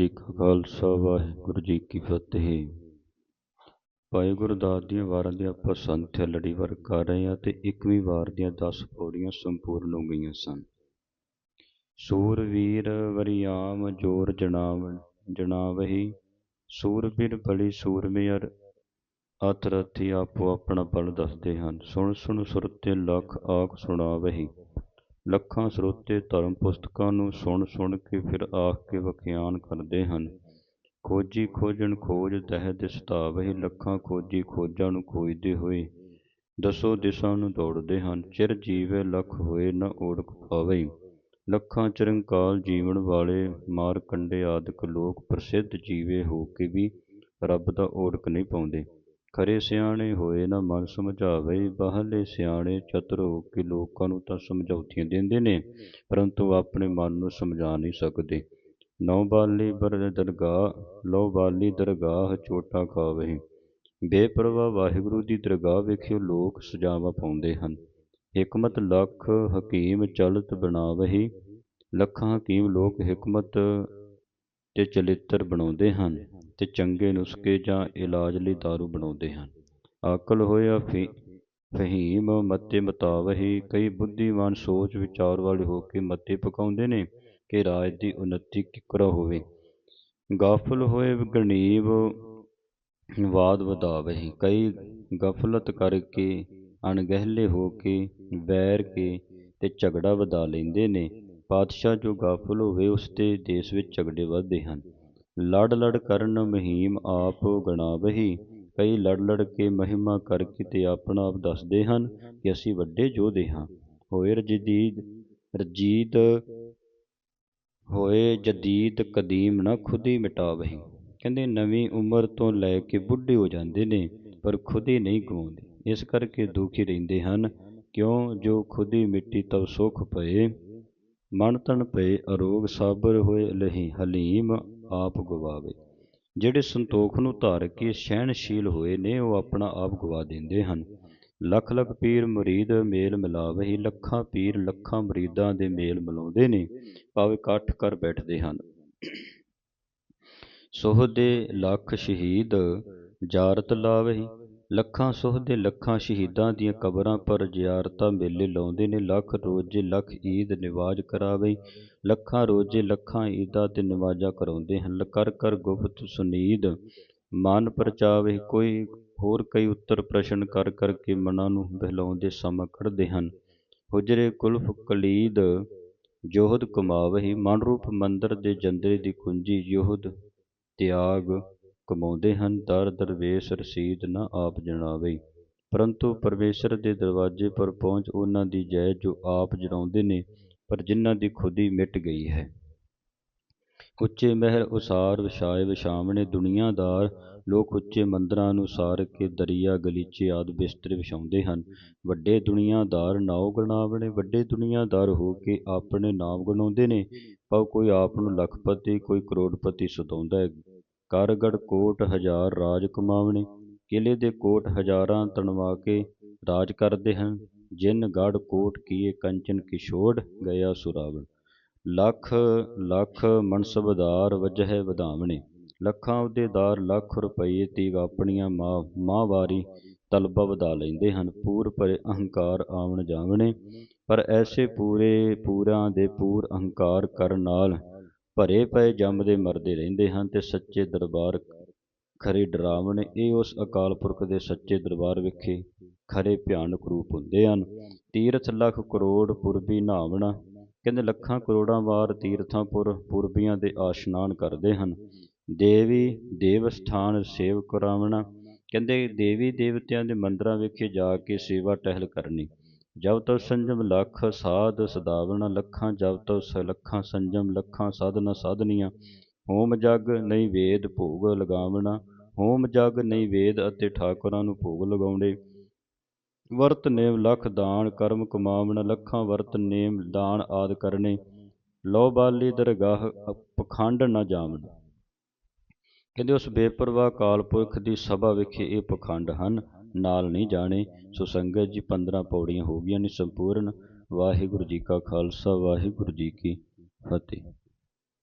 ਜੀ ਕਾ ਖਾਲਸਾ, ਵਾਹਿਗੁਰੂ ਜੀ ਕੀ ਫਤਿਹ। ਭਾਈ ਗੁਰਦਾਸ ਦੀਆਂ ਵਾਰਾਂ ਦੀ ਆਪਾਂ ਸੰਥਿਆ ਲੜੀਵਾਰ ਕਰ ਰਹੇ ਹਾਂ ਤੇ 21ਵੀਂ ਵਾਰ ਦੀਆਂ 10 ਪੌੜੀਆਂ ਸੰਪੂਰਨ ਹੋ ਗਈਆਂ ਸਨ। ਸੂਰਵੀਰ ਵਰਿਆਮ ਜੋਰ ਜਣਾਵ ਜਣਾਵਹੀ ਸੂਰਬੀਰ ਬਲੀ ਸੂਰਮੇਅਰ ਅਤਰਥੀ ਆਪੋ ਆਪਣਾ ਬਲ ਦੱਸਦੇ ਹਨ। ਸੁਣ ਸੁਣ ਸੁਰਤੇ ਲੱਖ ਆਖ ਸੁਣਾਵਹੀ। ਲੱਖਾਂ ਸਰੋਤੇ ਧਰਮ ਪੁਸਤਕਾਂ ਨੂੰ ਸੁਣ ਸੁਣ ਕੇ ਫਿਰ ਆਖ ਕੇ ਵਖਿਆਨ ਕਰਦੇ ਹਨ। ਖੋਜੀ ਖੋਜਣ ਖੋਜ ਤਹਿ ਦਿਸਤਾਵੇ ਲੱਖਾਂ ਖੋਜੀ ਖੋਜਾਂ ਨੂੰ ਖੋਜਦੇ ਹੋਏ ਦਸੋ ਦਿਸ਼ਾ ਨੂੰ ਦੌੜਦੇ ਹਨ। ਚਿਰ ਜੀਵੇ ਲੱਖ ਹੋਏ ਨ ਓੜਕ ਪਾਵੇ। ਲੱਖਾਂ ਚਿਰੰਕਾਲ ਜੀਵਨ ਵਾਲੇ ਮਾਰ ਕੰਡੇ ਆਦਿਕ ਲੋਕ ਪ੍ਰਸਿੱਧ ਜੀਵੇ ਹੋ ਕੇ ਵੀ ਰੱਬ ਦਾ ਓੜਕ ਨਹੀਂ ਪਾਉਂਦੇ। ਖਰੇ ਸਿਆਣੇ ਹੋਏ ਨਾ ਮਨ ਸਮਝਾਵੇ ਬਾਹਲੇ ਸਿਆਣੇ ਚਤਰ ਹੋ ਕੇ ਲੋਕਾਂ ਨੂੰ ਤਾਂ ਸਮਝੌਤੀਆਂ ਦਿੰਦੇ ਨੇ, ਪਰੰਤੂ ਆਪਣੇ ਮਨ ਨੂੰ ਸਮਝਾ ਨਹੀਂ ਸਕਦੇ। ਨੌ ਬਾਲੀ ਬਰ ਦਰਗਾਹ, ਲੋ ਬਾਲੀ ਦਰਗਾਹ ਚੋਟਾ ਖਾਵੇ। ਬੇਪਰਵਾਹ ਵਾਹਿਗੁਰੂ ਦੀ ਦਰਗਾਹ ਵਿਖੇ ਲੋਕ ਸਜਾਵਾ ਪਾਉਂਦੇ ਹਨ। ਹਕਮਤ ਲੱਖ ਹਕੀਮ ਚਲਤ ਬਣਾਵਹੀ। ਲੱਖਾਂ ਹਕੀਮ ਲੋਕ ਹਕਮਤ ਤੇ ਚਲਿੱਤਰ ਬਣਾਉਂਦੇ ਹਨ। ਤੇ ਚੰਗੇ ਨੁਸਖੇ ਜਾਂ ਇਲਾਜ ਲਈ ਦਾਰੂ ਬਣਾਉਂਦੇ ਹਨ। ਆਕਲ ਹੋਇਆ ਫੀ, ਫਹੀਮ ਮਤੇ ਮਤਾਵਹੀ ਕਈ ਬੁੱਧੀਮਾਨ ਸੋਚ ਵਿਚਾਰ ਵਾਲੇ ਹੋ ਕੇ ਮਤੇ ਪਕਾਉਂਦੇ ਨੇ ਕਿ ਰਾਜ ਦੀ ਉન્નਤੀ ਕਿਕਰਾ ਹੋਵੇ। ਗਾਫਲ ਹੋਏ ਗਣੀਬ ਵਾਦ ਵਧਾਵਹੀ ਕਈ ਗਫਲਤ ਕਰਕੇ ਅਣਗਹਿਲੇ ਹੋ ਕੇ ਵੈਰ ਕੇ ਤੇ ਝਗੜਾ ਵਧਾ ਲੈਂਦੇ ਨੇ। ਪਾਤਸ਼ਾਹ ਜੋ ਗਾਫਲ ਹੋਵੇ ਉਸ ਦੇ ਦੇਸ਼ ਵਿੱਚ ਝਗੜੇ ਵੱਧਦੇ ਹਨ। ਲੜ ਲੜ ਕਰਨ ਮਹੀਮ ਆਪ ਗਣਾਵਹੀ। ਕਈ ਲੜ ਲੜ ਕੇ ਮਹਿਮਾ ਕਰਕੇ ਤੇ ਆਪਣਾ ਆਪ ਦੱਸਦੇ ਹਨ ਕਿ ਅਸੀਂ ਵੱਡੇ ਯੋਧੇ ਹਾਂ। ਹੋਏ ਰਜਦੀਦ ਰਜੀਤ ਹੋਏ ਜਦੀਦ ਕਦੀਮ ਨਾ ਖੁਦੀ ਮਿਟਾਵਹੀ। ਕਹਿੰਦੇ ਨਵੀਂ ਉਮਰ ਤੋਂ ਲੈ ਕੇ ਬੁੱਢੇ ਹੋ ਜਾਂਦੇ ਨੇ, ਪਰ ਖੁਦ ਹੀ ਨਹੀਂ ਗਵਾਉਂਦੇ। ਇਸ ਕਰਕੇ ਦੁਖੀ ਰਹਿੰਦੇ ਹਨ, ਕਿਉਂ? ਜੋ ਖੁਦੀ ਮਿੱਟੀ ਤਬ ਸੁਖ ਪਏ ਮਨ ਤਨ ਪਏ ਅਰੋਗ ਸਾਬਰ ਹੋਏ ਲਹੀ, ਹਲੀਮ ਆਪ ਗਵਾਵੇ। ਜਿਹੜੇ ਸੰਤੋਖ ਨੂੰ ਧਾਰ ਕੇ ਸਹਿਣਸ਼ੀਲ ਹੋਏ ਨੇ, ਉਹ ਆਪਣਾ ਆਪ ਗਵਾ ਦਿੰਦੇ ਹਨ। ਲੱਖ ਲੱਖ ਪੀਰ ਮੁਰੀਦ ਮੇਲ ਮਿਲਾਵਹੀ, ਲੱਖਾਂ ਪੀਰ ਲੱਖਾਂ ਮੁਰੀਦਾਂ ਦੇ ਮੇਲ ਮਿਲਾਉਂਦੇ ਨੇ, ਭਾਵੇਂ ਇਕੱਠ ਕਰ ਬੈਠਦੇ ਹਨ। ਸੋਹ ਦੇ ਲੱਖ ਸ਼ਹੀਦ, ਜਾਰਤ ਲਾਵਹੀ ਲੱਖਾਂ ਸੁਹ ਦੇ ਲੱਖਾਂ ਸ਼ਹੀਦਾਂ ਦੀਆਂ ਕਬਰਾਂ ਪਰ ਜ਼ਿਆਰਤਾਂ ਮੇਲੇ ਲਾਉਂਦੇ ਨੇ, ਲੱਖ ਰੋਜ਼ੇ, ਲੱਖ ਈਦ ਨਿਵਾਜ ਕਰਾਵੇ। ਲੱਖਾਂ ਰੋਜ਼ੇ, ਲੱਖਾਂ ਈਦਾਂ ਤੇ ਨਿਵਾਜਾਂ ਕਰਾਉਂਦੇ ਹਨ। ਕਰ ਕਰ ਗੁਫਤ ਸੁਨੀਦ ਮਨ ਪਰਚਾਵੇ। ਕੋਈ ਹੋਰ ਕਈ ਉੱਤਰ ਪ੍ਰਸ਼ਨ ਕਰ ਕਰਕੇ ਮਨਾਂ ਨੂੰ ਬਹਿਲਾਉਂਦੇ ਸਮਾਂ ਕੱਢਦੇ ਹਨ। ਹੁਜਰੇ ਕੁਲਫ ਕਲੀਦ ਜੋਹਦ ਕਮਾਵਹੀ ਮਨ ਰੂਪ ਮੰਦਰ ਦੇ ਜੰਦਰੇ ਦੀ ਕੁੰਜੀ ਯੋਹਦ ਤਿਆਗ ਕਮਾਉਂਦੇ ਹਨ, ਦਰ ਦਰਵੇਸ਼ ਰਸੀਦ ਨਾ ਆਪ ਜਣਾਵੇ। ਪਰੰਤੂ ਪਰਮੇਸ਼ਰ ਦੇ ਦਰਵਾਜ਼ੇ ਪਰ ਪਹੁੰਚ ਉਹਨਾਂ ਦੀ ਜੈ ਜੋ ਆਪ ਜਣਾਉਂਦੇ ਨੇ, ਪਰ ਜਿਨ੍ਹਾਂ ਦੀ ਖੁਦੀ ਮਿਟ ਗਈ ਹੈ। ਉੱਚੇ ਮਹਿਰ ਉਸਾਰ ਵਿਛਾਏ ਵਿਛਾਵਣੇ ਦੁਨੀਆਦਾਰ ਲੋਕ ਉੱਚੇ ਮੰਦਰਾਂ ਨੂੰ ਸਾਰ ਕੇ ਦਰਿਆ ਗਲੀਚੇ ਆਦ ਬਿਸਤਰੇ ਵਿਛਾਉਂਦੇ ਹਨ। ਵੱਡੇ ਦੁਨੀਆਦਾਰ ਨਾਉ ਗਣਾਵਣੇ, ਵੱਡੇ ਦੁਨੀਆਦਾਰ ਹੋ ਕੇ ਆਪਣੇ ਨਾਮ ਗਣਾਉਂਦੇ ਨੇ, ਪਰ ਕੋਈ ਆਪ ਨੂੰ ਲੱਖਪਤੀ, ਕੋਈ ਕਰੋੜਪਤੀ ਸਤਾਉਂਦਾ ਹੈ। ਕਰਗੜ ਕੋਟ ਹਜ਼ਾਰ ਰਾਜ ਕਮਾਵਣੇ ਕਿਲੇ ਦੇ ਕੋਟ ਹਜ਼ਾਰਾਂ ਤਣਵਾ ਕੇ ਰਾਜ ਕਰਦੇ ਹਨ, ਜਿਨ ਗੜ ਕੋਟ ਕੀਏ ਕੰਚਨ ਕਿਸ਼ੋੜ ਗਿਆ ਸੁਰਾਵਣ। ਲੱਖ ਲੱਖ ਮਨਸਬਦਾਰ ਵਜਹਿ ਵਧਾਵਣੇ, ਲੱਖਾਂ ਅਹੁਦੇਦਾਰ ਲੱਖ ਰੁਪਏ ਤੇ ਆਪਣੀਆਂ ਮਾਂ ਮਾਂਵਾਰੀ ਤਲਬਾ ਵਧਾ ਲੈਂਦੇ ਹਨ। ਪੂਰ ਭਰੇ ਅਹੰਕਾਰ ਆਵਣ ਜਾਵਣੇ, ਪਰ ਐਸੇ ਪੂਰੇ, ਪੂਰਾਂ ਦੇ ਪੂਰ ਅਹੰਕਾਰ ਕਰਨ ਨਾਲ ਭਰੇ ਪਏ ਜੰਮਦੇ ਮਰਦੇ ਰਹਿੰਦੇ ਹਨ ਤੇ ਸੱਚੇ ਦਰਬਾਰ ਖਰੇ ਡਰਾਵਣ ਇਹ ਉਸ ਅਕਾਲ ਪੁਰਖ ਦੇ ਸੱਚੇ ਦਰਬਾਰ ਵਿਖੇ ਖਰੇ ਭਿਆਨਕ ਰੂਪ ਹੁੰਦੇ ਹਨ। ਤੀਰਥ ਲੱਖ ਕਰੋੜ ਪੁਰਬੀ ਨਾਵਣਾ ਕਹਿੰਦੇ ਲੱਖਾਂ ਕਰੋੜਾਂ ਵਾਰ ਤੀਰਥਾਂ ਪੁਰ ਪੁਰਬੀਆਂ ਦੇ ਆਸ਼ਨਾਨ ਕਰਦੇ ਹਨ। ਦੇਵੀ ਦੇਵ ਸਥਾਨ ਸੇਵ ਕਰਾਵਣਾ ਕਹਿੰਦੇ ਦੇਵੀ ਦੇਵਤਿਆਂ ਦੇ ਮੰਦਰਾਂ ਵਿਖੇ ਜਾ ਕੇ ਸੇਵਾ ਟਹਿਲ ਕਰਨੀ। ਜਬ ਤੋ ਸੰਜਮ ਲੱਖ ਸਾਧ ਸਦਾਵਣਾ ਲੱਖਾਂ, ਜਬ ਤੋ ਲੱਖਾਂ ਸੰਜਮ ਲੱਖਾਂ ਸਾਧਨਾ ਸਾਧਨੀਆਂ, ਹੋਮ ਜਗ ਨਹੀਂ ਵੇਦ ਭੋਗ ਲਗਾਵਣਾ, ਹੋਮ ਜਗ ਨਹੀਂ ਵੇਦ ਅਤੇ ਠਾਕੁਰਾਂ ਨੂੰ ਭੋਗ ਲਗਾਉਣੇ ਵਰਤ ਨੇਮ ਲੱਖ ਦਾਨ, ਕਰਮ ਕਮਾਵਣਾ ਲੱਖਾਂ ਵਰਤ ਨੇਮ ਦਾਨ ਆਦ ਕਰਨੇ। ਲੋ ਬਾਲੀ ਦਰਗਾਹ ਪਖੰਡ ਨਾ ਜਾਵਣ। ਕਹਿੰਦੇ ਉਸ ਬੇਪਰਵਾਹ ਕਾਲਪੁਰਖ ਦੀ ਸਭਾ ਵਿਖੇ ਇਹ ਪਖੰਡ ਹਨ। ਨਾਲ ਨਹੀਂ ਜਾਣੇ। ਸੋ ਸੰਗਤ ਜੀ 15 ਪੌੜੀਆਂ ਹੋ ਗਈਆਂ ਨੇ ਸੰਪੂਰਨ। ਵਾਹਿਗੁਰੂ ਜੀ ਕਾ ਖਾਲਸਾ, ਵਾਹਿਗੁਰੂ ਜੀ ਕੀ ਫਤਿਹ।